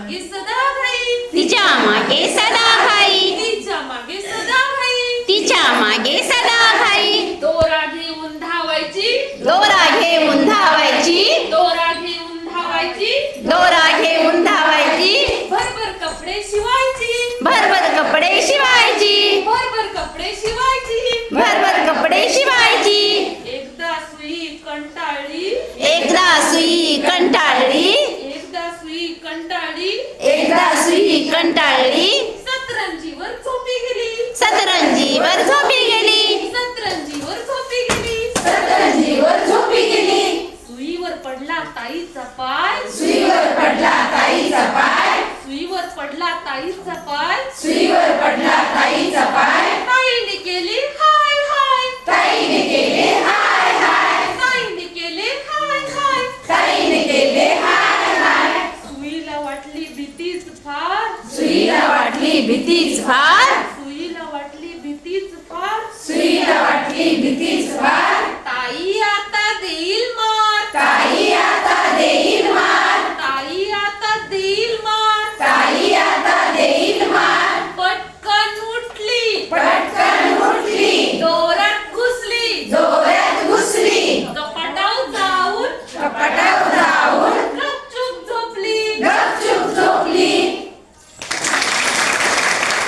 मागे सदा घाई तिच्यामागे सदा घाई तिच्यामागे सदा घाई तिच्यामागे सदा घाई दोरा घेऊन धावायची दोरा घेऊन धावायची दोरा घेऊन धावायची दोरा घेऊन धावायची भरभर कपडे शिवायची. भरभर कपडे शिवायची. भरभर कपडे शिवायची. भरभर कपडे शिवायची. एकदा सुई कंटाळली. एकदा सुई एकदा सुई कंटाळली. एकदा सुई कंटाळली. सतरंजीवर झोपी गेली. सतरंजीवर झोपी गेली. सतरंजीवर झोपी गेली. सतरंजीवर झोपी गेली. सुईवर पडला ताईचा पाय. सुईवर पडला ताईचा पाय. सुईवर पडला ताईचा पाय. सुईवर पडला ताईचा हाय वाटली भीतीच फार.